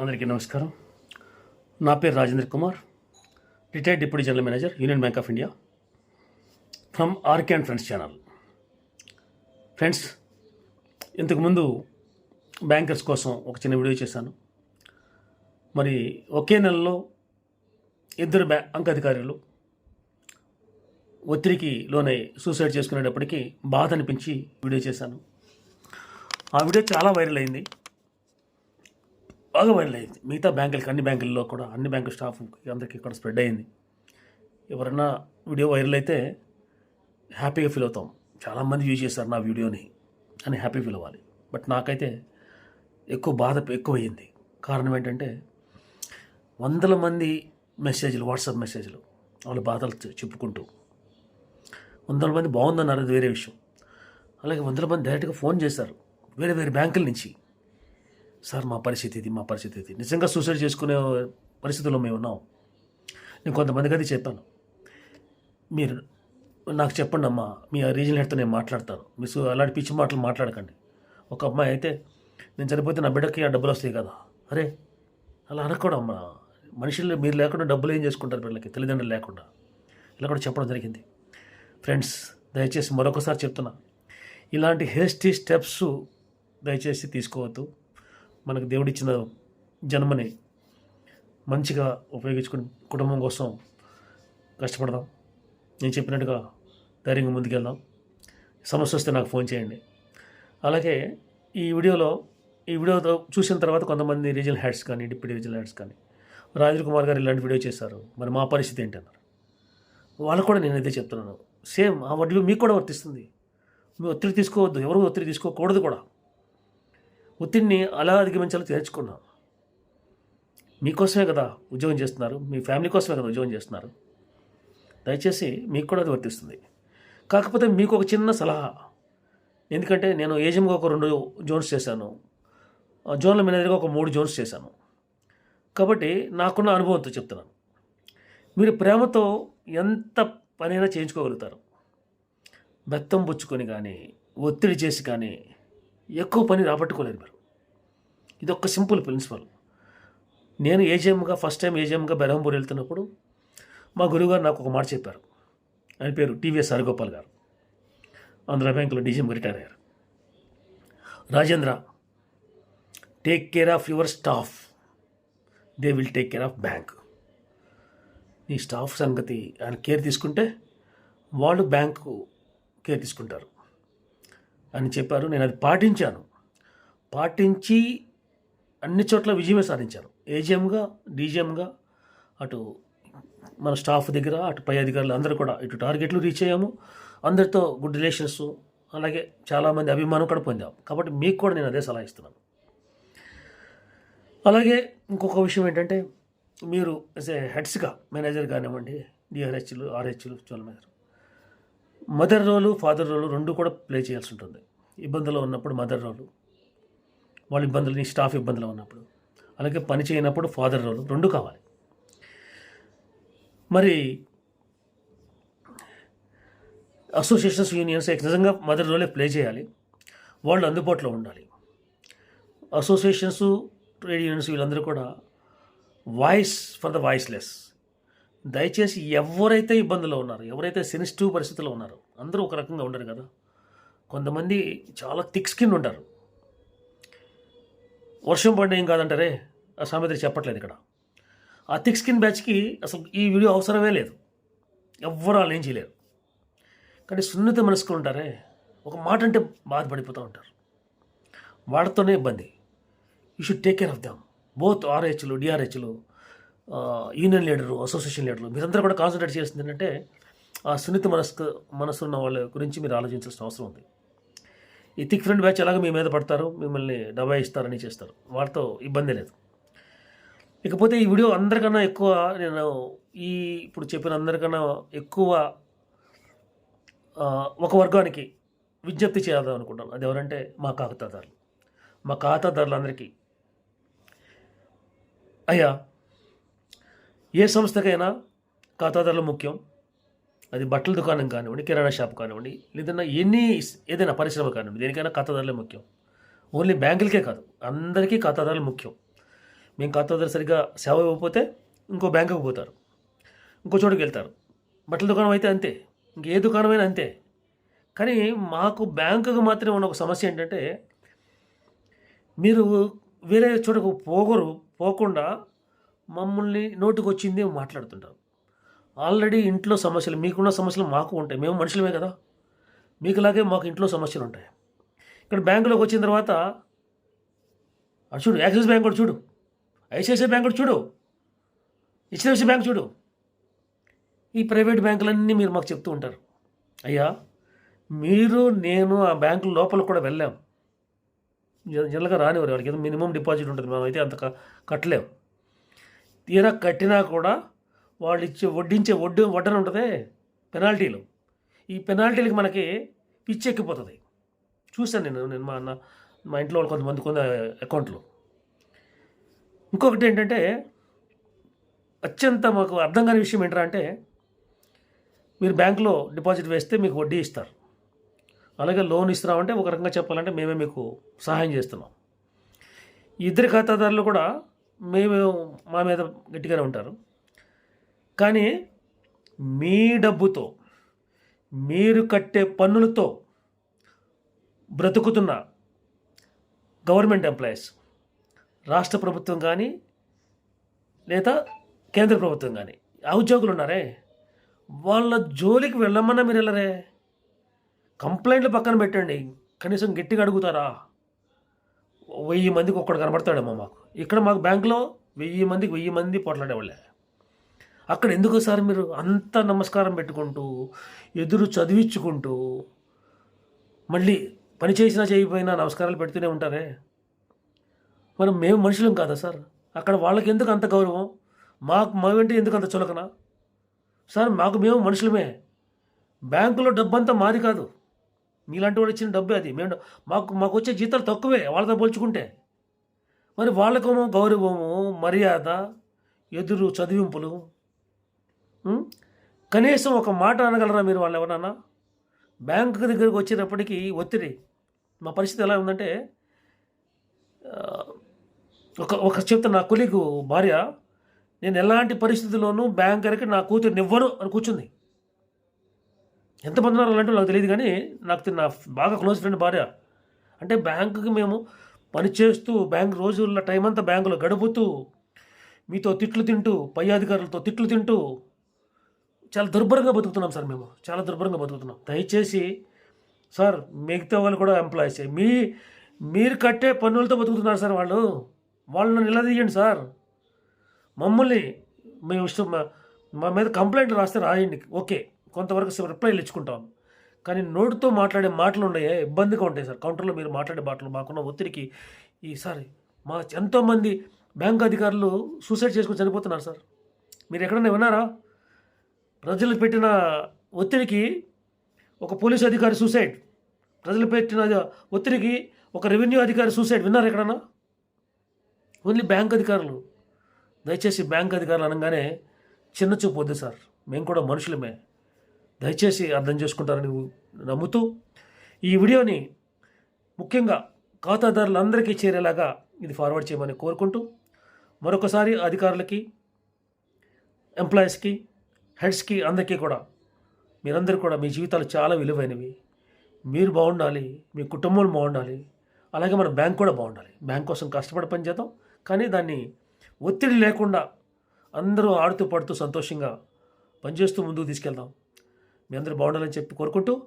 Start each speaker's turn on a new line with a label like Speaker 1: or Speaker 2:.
Speaker 1: అందరికీ నమస్కారం. నా పేరు Rajendra Kumar retired deputy general manager union bank of India from RK and friends channel. Friends ఇంతకుముందు bankers కోసం ఒక చిన్న వీడియో చేశాను. మరి ఒకే నెలలో ఇద్దరు బ్యా అంక అధికారులు ఒత్తిడికి లోనై సూసైడ్ చేసుకునేటప్పటికీ బాధ అనిపించి వీడియో చేశాను. ఆ వీడియో చాలా వైరల్ అయింది. బాగా వైరల్ అయింది. మిగతా బ్యాంకులకి అన్ని బ్యాంకుల్లో కూడా అన్ని బ్యాంకు స్టాఫ్ అందరికీ ఇక్కడ స్ప్రెడ్ అయింది. ఎవరన్నా వీడియో వైరల్ అయితే హ్యాపీగా ఫీల్ అవుతాం. చాలామంది యూజ్ చేశారు నా వీడియోని అని హ్యాపీ ఫీల్ అవ్వాలి. బట్ నాకైతే ఎక్కువ బాధ ఎక్కువ అయ్యింది కారణం ఏంటంటే వందల మంది మెసేజ్లు వాట్సాప్ మెసేజ్లు వాళ్ళ బాధలు చెప్పుకుంటూ. వందల మంది బాగుందన్నారు అది వేరే విషయం. అలాగే వందల మంది డైరెక్ట్గా ఫోన్ చేశారు. వేరే వేరే బ్యాంకుల నుంచి. సార్ మా పరిస్థితి ఇది మా పరిస్థితి ఇది. నిజంగా సూసైడ్ చేసుకునే పరిస్థితుల్లో మేము ఉన్నాం. నేను కొంతమందికి అది చెప్పాను. మీరు నాకు చెప్పండి అమ్మా మీ రీజనల్ హెడ్తో నేను మాట్లాడతాను. మీరు అలాంటి పిచ్చి మాటలు మాట్లాడకండి. ఒక అమ్మాయి అయితే నేను చనిపోతే నా బిడ్డకి ఆ డబ్బులు వస్తాయి కదా. అరే అలా అనకూడదు అమ్మా. మనుషులు మీరు లేకుండా డబ్బులు ఏం చేసుకుంటారు పిల్లలకి? తల్లిదండ్రులు లేకుండా. ఇలా కూడా చెప్పడం జరిగింది. ఫ్రెండ్స్ దయచేసి మరొకసారి చెప్తున్నా. ఇలాంటి హేస్టీ స్టెప్స్ దయచేసి తీసుకోవద్దు. మనకు దేవుడిచ్చిన జన్మని మంచిగా ఉపయోగించుకుని కుటుంబం కోసం కష్టపడదాం. నేను చెప్పినట్టుగా ధైర్యంగా ముందుకెళ్దాం సమస్య వస్తే నాకు ఫోన్ చేయండి. అలాగే ఈ వీడియోలో ఈ వీడియోతో చూసిన తర్వాత కొంతమంది రీజనల్ హెడ్స్ కానీ డిప్యూటీ రీజనల్ హెడ్స్ కానీ రాజీవ్ కుమార్ గారు ఇలాంటి వీడియో చేశారు. మరి మా పరిస్థితి ఏంటి అన్నారు. వాళ్ళకు కూడా నేను ఇదే చెప్తున్నాను. సేమ్ ఆ వడ్డీ మీకు కూడా వర్తిస్తుంది. మీ ఒత్తిడి తీసుకోవద్దు. ఎవరు ఒత్తిడి తీసుకోకూడదు కూడా. ఒత్తిడిని అలా అధిగమించాలో నేర్చుకున్నాం మీకోసమే కదా ఉద్యోగం చేస్తున్నారు. మీ ఫ్యామిలీ కోసమే కదా ఉద్యోగం చేస్తున్నారు. దయచేసి మీకు కూడా అది వర్తిస్తుంది. కాకపోతే మీకు ఒక చిన్న సలహా. ఎందుకంటే నేను ఏజిఎంగా ఒక రెండు జోన్స్ చేశాను. ఆ జోన్ల మేనేజర్గా ఒక మూడు జోన్స్ చేశాను. కాబట్టి నాకున్న అనుభవంతో చెప్తున్నాను. మీరు ప్రేమతో ఎంత పనైనా చేయించుకోగలుగుతారు. బెత్తం పుచ్చుకొని కానీ ఒత్తిడి చేసి కానీ ఎక్కువ పని రాబట్టుకోలేరు మీరు. ఇది ఒక సింపుల్ ప్రిన్సిపల్. నేను ఏజిఎంగా ఫస్ట్ టైం ఏజిఎంగా బెరహంపూర్ వెళ్తున్నప్పుడు మా గురువుగారు నాకు ఒక మాట చెప్పారు. ఆయన పేరు టీవీఎస్ హరిగోపాల్ గారు. ఆంధ్ర బ్యాంకులో డీజీఎం రిటైర్ అయ్యారు. Rajendra take care of your staff they will take care of bank నీ స్టాఫ్ సంగతి ఆయన కేర్ తీసుకుంటే వాళ్ళు బ్యాంకు కేర్ తీసుకుంటారు. అని చెప్పారు. నేను అది పాటించాను. పాటించి అన్ని చోట్ల విజయమే సాధించారు. ఏజిఎంగా డీజీఎంగా అటు మన స్టాఫ్ దగ్గర అటు పై అధికారులు అందరూ కూడా ఇటు టార్గెట్లు రీచ్ అయ్యాము. అందరితో గుడ్ రిలేషన్స్ అలాగే చాలామంది అభిమానం కూడా పొందాం. కాబట్టి మీకు కూడా నేను అదే సలహా ఇస్తున్నాను. అలాగే ఇంకొక విషయం ఏంటంటే మీరు యాజ్ ఏ హెడ్స్గా మేనేజర్ కానివ్వండి డిఆర్హెచ్లు ఆర్హెచ్లు Chola manager mother role father role రెండు కూడా ప్లే చేయాల్సి ఉంటుంది. ఇబ్బందులు ఉన్నప్పుడు మదర్ రోలు వాళ్ళ ఇబ్బందులు నీ స్టాఫ్ ఇబ్బందులు ఉన్నప్పుడు. అలాగే పని చేయనప్పుడు ఫాదర్ రోల్ రెండు కావాలి. మరి అసోసియేషన్స్ యూనియన్స్ నిజంగా మదర్ రోలే ప్లే చేయాలి. వాళ్ళు అందుబాటులో ఉండాలి. అసోసియేషన్స్ ట్రేడ్ యూనియన్స్ వీళ్ళందరూ కూడా వాయిస్ ఫర్ ద వాయిస్లెస్. దయచేసి ఎవరైతే ఇబ్బందులు ఉన్నారు ఎవరైతే సెన్సిటివ్ పరిస్థితుల్లో ఉన్నారో అందరూ ఒక రకంగా ఉండరు కదా. కొంతమంది చాలా థిక్ స్కిన్ ఉంటారు. వర్షం పడిన ఏం కాదంటారే? ఆ సామెత చెప్పట్లేదు ఇక్కడ. ఆ థిక్ స్కిన్ బ్యాచ్కి అసలు ఈ వీడియో అవసరమే లేదు. ఎవ్వరు వాళ్ళు ఏం చేయలేరు. కానీ సున్నిత మనసుకులు ఉంటారే? ఒక మాట అంటే బాధపడిపోతూ ఉంటారు. వాళ్ళతోనే ఇబ్బంది. You should take care of them both ఆర్హెచ్లు డిఆర్హెచ్లు యూనియన్ లీడరు అసోసియేషన్ లీడర్లు మీరందరూ కూడా కాన్సన్ట్రేట్ చేసింది ఏంటంటే ఆ సున్నిత మనస్కు మనసు ఉన్న వాళ్ళ గురించి మీరు ఆలోచించాల్సిన అవసరం ఉంది. ఈ థిక్ ఫ్రెండ్ బ్యాచ్ ఎలాగో మీ మీద పడతారు మిమ్మల్ని డబ్బా ఇస్తారని చేస్తారు. వాళ్ళతో ఇబ్బంది లేదు. ఇకపోతే ఈ వీడియో అందరికన్నా ఎక్కువ నేను ఈ ఇప్పుడు చెప్పిన అందరికన్నా ఎక్కువ ఒక వర్గానికి విజ్ఞప్తి చేయాలని అనుకుంటాను. అది ఎవరంటే మా ఖాతాదారులు. మా ఖాతాదారులందరికీ. అయ్యా ఏ సంస్థకైనా ఖాతాదారులు ముఖ్యం. అది బట్టల దుకాణం కానివ్వండి కిరాణా షాప్ కానివ్వండి లేదన్నా ఎన్ని ఏదైనా పరిశ్రమ కానివ్వండి దేనికైనా ఖాతాదారులే ముఖ్యం. ఓన్లీ బ్యాంకులకే కాదు అందరికీ ఖాతాదారులు ముఖ్యం. మేము ఖాతాదారు సరిగ్గా సేవ ఇవ్వకపోతే ఇంకో బ్యాంకుకు పోతారు ఇంకో చోటుకి వెళ్తారు. బట్టల దుకాణం అయితే అంతే ఇంక ఏ దుకాణమైనా అంతే. కానీ మాకు బ్యాంకుకు మాత్రమే ఉన్న ఒక సమస్య ఏంటంటే మీరు వేరే చోటకు పోగరు పోకుండా మమ్మల్ని నోటికి వచ్చింది మాట్లాడుతుంటారు. ఆల్రెడీ ఇంట్లో సమస్యలు మీకున్న సమస్యలు మాకు ఉంటాయి. మేము మనుషులమే కదా. మీకులాగే మాకు ఇంట్లో సమస్యలు ఉంటాయి. ఇక్కడ బ్యాంకులోకి వచ్చిన తర్వాత అటు చూడు యాక్సిస్ బ్యాంక్ కూడా చూడు. ఐసిఐసిఐ బ్యాంక్ కూడా చూడు. హెచ్డిఎఫ్సి బ్యాంక్ చూడు. ఈ ప్రైవేట్ బ్యాంకులన్నీ మీరు మాకు చెప్తూ ఉంటారు. అయ్యా మీరు నేను ఆ బ్యాంకుల లోపల కూడా వెళ్ళాం. జనరల్గా రానివారు వాడికి ఏదో మినిమం డిపాజిట్ ఉంటుంది. మనం అయితే అంత కట్టలేము తీరా కట్టినా కూడా వాళ్ళు ఇచ్చే వడ్డించే వడ్డు వడ్డన ఉంటుంది పెనాల్టీలు. ఈ పెనాల్టీలకి మనకి పిచ్చి ఎక్కిపోతుంది. చూశాను నేను నేను మా అన్న మా ఇంట్లో వాళ్ళు కొంతమంది కొంత అకౌంట్లు. ఇంకొకటి ఏంటంటే అత్యంత మాకు అర్థం కాని విషయం ఏంటంటే అంటే మీరు బ్యాంకులో డిపాజిట్ వేస్తే మీకు వడ్డీ ఇస్తారు. అలాగే లోన్ ఇస్తున్నామంటే ఒక రకంగా చెప్పాలంటే మేమే మీకు సహాయం చేస్తున్నాం. ఇద్దరు ఖాతాదారులు కూడా మేము మా మీద గట్టిగానే ఉంటారు. కానీ మీ డబ్బుతో మీరు కట్టే పన్నులతో బ్రతుకుతున్న గవర్నమెంట్ ఎంప్లాయీస్ రాష్ట్ర ప్రభుత్వం కానీ లేదా కేంద్ర ప్రభుత్వం కానీ ఆ ఉద్యోగులు ఉన్నారే? వాళ్ళ జోలికి వెళ్ళమన్నా మీరు వెళ్ళరే? కంప్లైంట్లు పక్కన పెట్టండి. కనీసం గట్టిగా అడుగుతారా? వెయ్యి మందికి ఒక్కడు కనబడతాడేమో మాకు. ఇక్కడ మాకు బ్యాంకులో వెయ్యి మందికి వెయ్యి మంది పోట్లాడేవాళ్ళే. అక్కడ ఎందుకు సార్ మీరు అంత నమస్కారం పెట్టుకుంటూ ఎదురు చదివించుకుంటూ మళ్ళీ పని చేసినా చేయకపోయినా నమస్కారాలు పెడుతూనే ఉంటారే? మనం మేము మనుషులం కాదా సార్? అక్కడ వాళ్ళకి ఎందుకు అంత గౌరవం? మాకు మేమంటే ఎందుకు అంత చులకన? సార్ మాకు మేము మనుషులమే. బ్యాంకులో డబ్బు అంతా మాది కాదు. మీలాంటి వాడు ఇచ్చిన డబ్బే అది. మేము మాకు మాకు వచ్చే జీతాలు తక్కువే వాళ్ళతో పోల్చుకుంటే. మరి వాళ్ళకేమో గౌరవము మర్యాద ఎదురు చదివింపులు కనీసం ఒక మాట అనగలరా మీరు వాళ్ళు ఎవరన్నా? బ్యాంకు దగ్గరికి వచ్చేటప్పటికి ఒత్తిడి. మా పరిస్థితి ఎలా ఉందంటే ఒక ఒక చెప్తా నా కొలీగు భార్య నేను ఎలాంటి పరిస్థితుల్లోనూ బ్యాంకర్కి నా కూతురు ఇవ్వను అని కూర్చుంది. ఎంతమంది ఉన్నారు అలాంటి నాకు తెలియదు కానీ నాకు నా బాగా క్లోజ్ ఫ్రెండ్ భార్య. అంటే బ్యాంకుకి మేము పని చేస్తూ బ్యాంక్ రోజుల్లో టైం అంతా బ్యాంకులో గడుపుతూ మీతో తిట్లు తింటూ పై అధికారులతో తిట్లు తింటూ చాలా దుర్భరంగా బతుకుతున్నాం సార్ మేము. చాలా దుర్భరంగా బతుకుతున్నాం. దయచేసి సార్ మిగతా వాళ్ళు కూడా ఎంప్లాయీస్. మీ మీరు కట్టే పన్నులతో బతుకుతున్నారు సార్ వాళ్ళు. వాళ్ళని నిలదీయండి సార్. మమ్మల్ని మేము ఇష్టం మా- మీద కంప్లైంట్ రాస్తే రాయండి. ఓకే కొంతవరకు రిప్లైలు ఇచ్చుకుంటాం. కానీ నోటితో మాట్లాడే మాటలు ఉన్నాయి ఇబ్బందిగా ఉంటాయి సార్. కౌంటర్లో మీరు మాట్లాడే మాటలు మాకున్న ఒత్తిడికి ఈసారి మా ఎంతోమంది బ్యాంక్ అధికారులు సూసైడ్ చేసుకుని చనిపోతున్నారు సార్. మీరు ఎక్కడైనా విన్నారా? ప్రజలు పెట్టిన ఒత్తిడికి ఒక పోలీస్ అధికారి సూసైడ్. ప్రజలు పెట్టిన ఒత్తిడికి ఒక రెవెన్యూ అధికారి సూసైడ్. విన్నారు ఎక్కడన్నా? ఓన్లీ బ్యాంక్ అధికారులు. దయచేసి బ్యాంక్ అధికారులు అనగానే చిన్న చూపు వద్దు సార్. మేము కూడా మనుషులమే. దయచేసి అర్థం చేసుకుంటారని నమ్ముతూ ఈ వీడియోని ముఖ్యంగా ఖాతాదారులందరికీ చేరేలాగా ఇది ఫార్వర్డ్ చేయమని కోరుకుంటూ మరొకసారి అధికారులకి ఎంప్లాయీస్కి హెడ్స్కి అందరికీ కూడా మీరందరూ కూడా మీ జీవితాలు చాలా విలువైనవి. మీరు బాగుండాలి మీ కుటుంబం బాగుండాలి అలాగే మన బ్యాంక్ కూడా బాగుండాలి. బ్యాంక్ కోసం కష్టపడి పనిచేద్దాం కానీ దాన్ని ఒత్తిడి లేకుండా అందరూ ఆడుతూ పడుతూ సంతోషంగా పనిచేస్తూ ముందుకు తీసుకెళ్దాం. మీ అందరూ బాగుండాలని చెప్పి కోరుకుంటూ